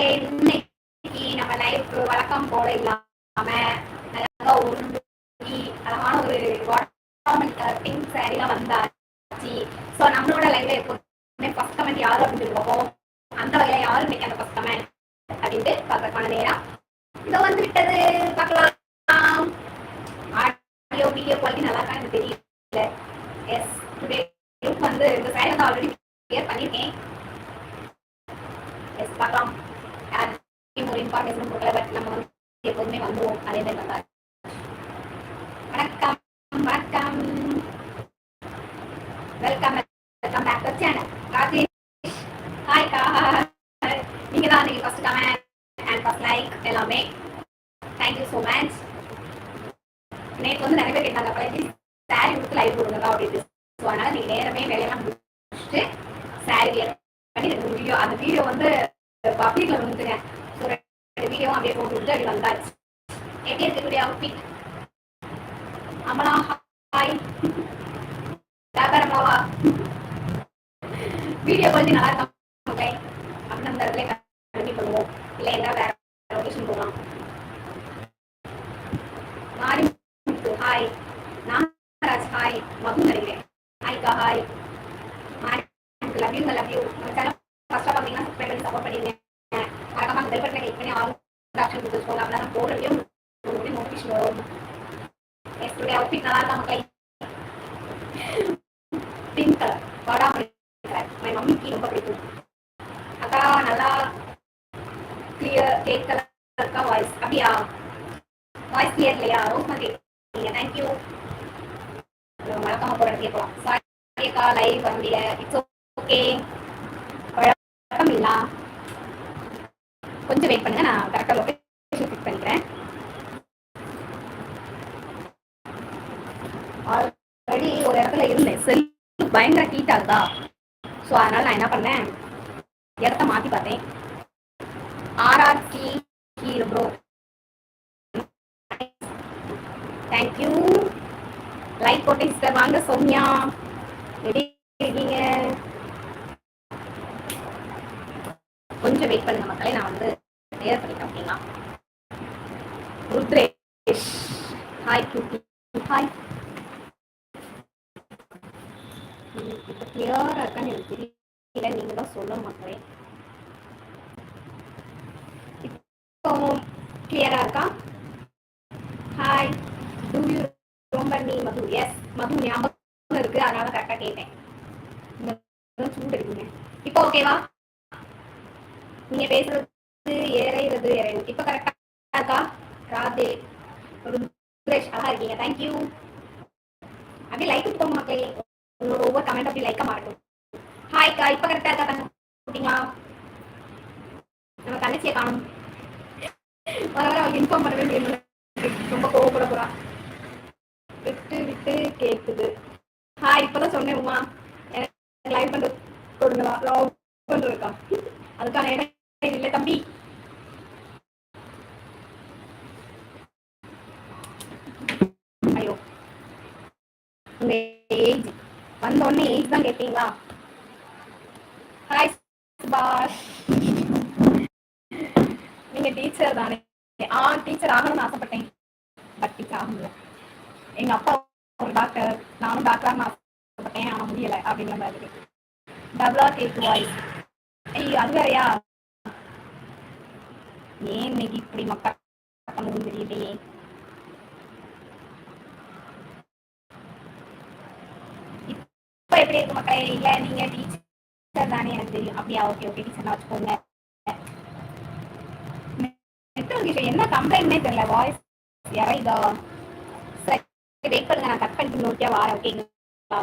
மக்களே இன்னைக்கு நம்ம லைஃப் வழக்கம் போல இல்லாம அழகா உருண்டி அழகான ஒரு வாட்டர்மெலன் கலர் பிங்க் சாரிலாம் வந்தாச்சு. ஸோ நம்மளோட லைஃப்ல எப்போதுமே ஃபர்ஸ்ட் கமெண்ட் யாரு அப்படின்னு சொல்லுவோம். அந்த வகையில யாரு இன்னைக்கு அந்த ஃபர்ஸ்ட் கமெண்ட் அப்படின்ட்டு பார்க்கறதுக்கான நேரம். இதோ வந்து விட்டது பார்க்கலாம். ஆடியோ வீடியோ குவாலிட்டி நல்லா இருக்கா எனக்கு தெரியல. எஸ் டுடே லுக் வந்து இந்த சாரி வந்து ஆல்ரெடி கிளியர் பண்ணியிருக்கேன். எஸ் பார்க்கலாம். ஒரு இன்ஃபார்மேஷன் கொடுக்கல பட் நம்ம வந்து எப்போதுமே வந்துவோம் அதே மாதிரி வந்தார் வணக்கம் வணக்கம். Welcome welcome back to channel Rajesh hi கா நீங்க தான் நீங்க first comment and first like எல்லாமே. தேங்க் யூ ஸோ மச் நேற்று வந்து நிறைய பேர் கேட்டாங்க பழைய சாரி கொடுத்து லைவ் கொடுங்க அப்படின்னு. ஸோ அதனால நீங்க நேரமே வேலையெல்லாம் முடிச்சுட்டு சாரி பண்ணி ரெண்டு வீடியோ அந்த வீடியோ வந்து பப்ளிக்ல வந்துட்டுங்க ஸோ வீடியோ அப்படியே போட்டு விட்டு அப்படி வந்தாச்சு எப்படி இருக்கக்கூடிய அவுட்ஃபிட் அமலா ஹாய். வியாபாரமாவா? வீடியோ கொஞ்சம் நல்லா இருக்கும் ஓகே அந்த இடத்துல கண்டிப்பாக பண்ணுவோம் இல்லை வேற போகலாம் மாறி ஹாய். நாகராஜ் ஹாய். மது நினைக்கிறேன் ஹாய்க்கா ஹாய். மாறி love you love you. Channel ஃபர்ஸ்ட்டாக பார்த்தீங்கன்னா சப்ஸ்கிரைப் பண்ணி சப்போர்ட் பண்ணிடுங்க மறக்காம பெல் பட்டனை கிளிக் பண்ணி ஆப்ஷன் கொடுத்துக்கோங்க அப்படின்னா நான் போடுற வீடியோ உங்களுக்கு நோட்டிஃபிகேஷன் வரும் எஸ் அவுட்ஃபிட் நல்லா இருக்கா மக்களே பிங்க் கலர் வாடாமல்லி கலர் மை மம்மிக்கு ரொம்ப பிடிக்கும் அக்கா நல்லா கிளியர் கேக் கலர் இருக்கா வாய்ஸ் அப்படியா வாய்ஸ் கிளியர் இல்லையா ரோஸ் மாதிரி தேங்க்யூ மறக்காம போகிற இடத்துல போகலாம் சாரி அக்கா லைவ் வர முடியல இட்ஸ் ஓகே வழக்கம் இல்லா கொஞ்சம் வெயிட் பண்ணுங்க நான் கரெக்டாக லொகேஷன் ஃபிக்ஸ் பண்ணிக்கிறேன். ஆல்ரெடி ஒரு இடத்துல இருந்தேன். செல் பயங்கர ஹீட் ஆகுதா ஸோ அதனால நான் என்ன பண்ணேன்? இடத்த மாற்றி பார்த்தேன். RRC hero bro thank you like போட்டேன் சிஸ்டர் வாங்க சௌமியா. எப்படி இருக்கீங்க? கொஞ்சம் வெயிட் பண்ணுங்க மக்களே. நான் வந்து நேர் பண்ணிட்டேன் ஓகேங்களா ருத்ரேஷ். ஹாய் ஹாய் இப்போ கிளியராக இருக்கான்னு எனக்கு தெரியல. நீங்கள் தான் சொல்ல மாட்டேன். இப்போ கிளியராக இருக்கா? ஹாய் டூ யூ ரொம்ப நீ மது எஸ் மது ஞாபகம் இருக்கு. அதனால கரெக்டாக கேட்டேன். சூடு இருக்குங்க இப்போ ஓகேவா நீங்க பேசுறது ஏறையிறது ஏறையும் இப்ப கரெக்டா இருக்கா? ராதே. சுரேஷ் அழகா இருக்கீங்க. தேங்க்யூ அப்படியே லைக் போங்க மக்களே. உங்களோட ஒவ்வொரு கமெண்ட் அப்படி லைக்கா மாறட்டும். ஹாய்க்கா இப்ப கரெக்டா இருக்கா? தங்க போட்டீங்களா நம்ம தங்கச்சியை காணும். வர வர அவளுக்கு இன்ஃபார்ம் பண்ண வேண்டிய ரொம்ப கோவப்பட போறா. விட்டு விட்டு கேட்குது ஹாய் இப்பதான் சொன்னேன் உமா. எனக்கு லைவ் பண்ண கொடுங்களா? லாக் பண்றதுக்கா? அதுக்கான இடம் இல்லை தம்பி ஐயோ உங்க ஏஜ் வந்த உடனே ஏஜ் தான் கேட்பீங்களா ஹாய் சுபாஷ் நீங்க டீச்சர் தானே ஆ டீச்சர் ஆகணும்னு ஆசைப்பட்டேன் பட் டீச்சர் ஆக முடியல எங்க அப்பா ஒரு டாக்டர் நானும் டாக்டர் ஆசைப்பட்டேன் ஆக முடியல அப்படிங்கிற மாதிரி இருக்கு டபுளா கேக்கு வாய்ஸ் ஐயோ அது வேறையா ஏன் இன்னைக்கு இப்படி மக்கள் தெரியலையே இப்ப எப்படி இருக்கு மக்களே இல்ல நீங்க டீச்சர் தானே எனக்கு தெரியும். அப்படியா ஓகே ஓகே டீச்சர் வச்சுக்கோங்க. நெட்வொர்க் இஷ்யூ என்ன கம்ப்ளைண்ட்னே தெரியல. வாய்ஸ் இறைதா சரி வெயிட் பண்ணுங்க நான் கட் பண்ணிட்டு நோக்கியா வாரேன் ஓகேங்களா